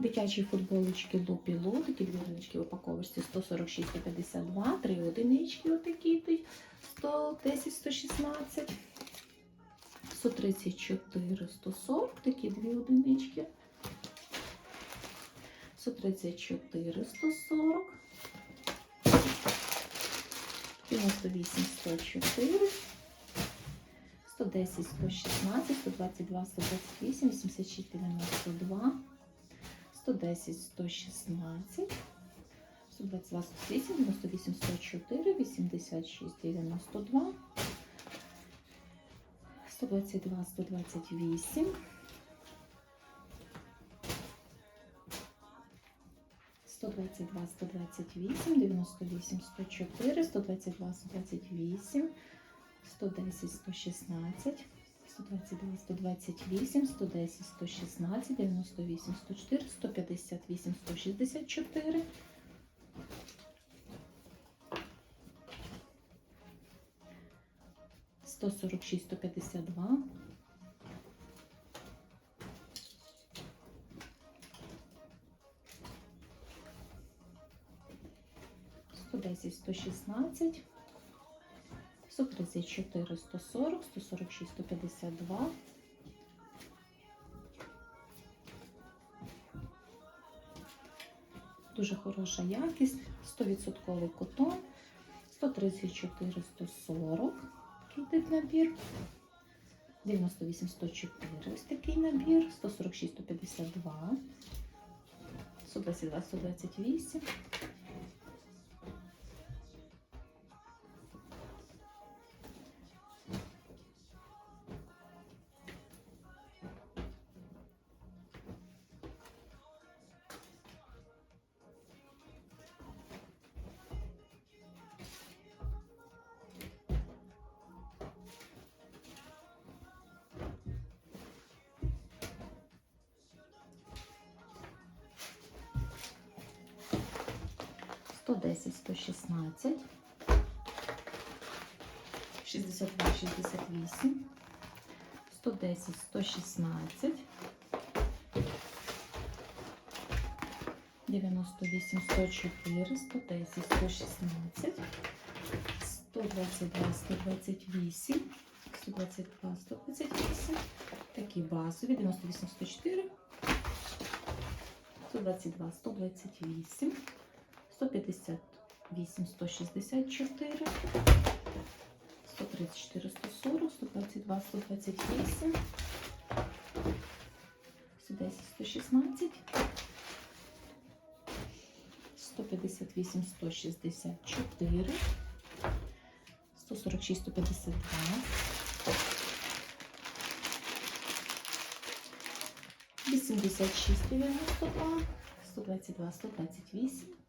Дитячі футболочки Лупіло, такі дві одинички в упаковочці 146 152, три одинички отакі йдуть 110 116, 134 140, такі дві одинички. 134 140, 98 104, 110 116, 122 128, 86 92, 110 116, 122 108, 98 104, 86 92, 122 128, 122, 128, 98, 104, 122, 128, 110, 116, 122, 128, 110, 116, 98, 104, 158, 164, 146, 152, 110, 116, 134, 140, 146, 152, Дуже хороша якість, 100% котон, 134, 140, такий тип набір, 98, 104, ось такий набір, 146, 152, 122, 128, 110, 116, 62, 68, 110, 116, 98, 104, 110, 116, 122, 128, 122, 128, такі базові, 98, 104, 122, 128, 158, 164, 134, 140, 122, 128, 110, 116, 158, 164, 146, 152, 86, 92, 122, 128,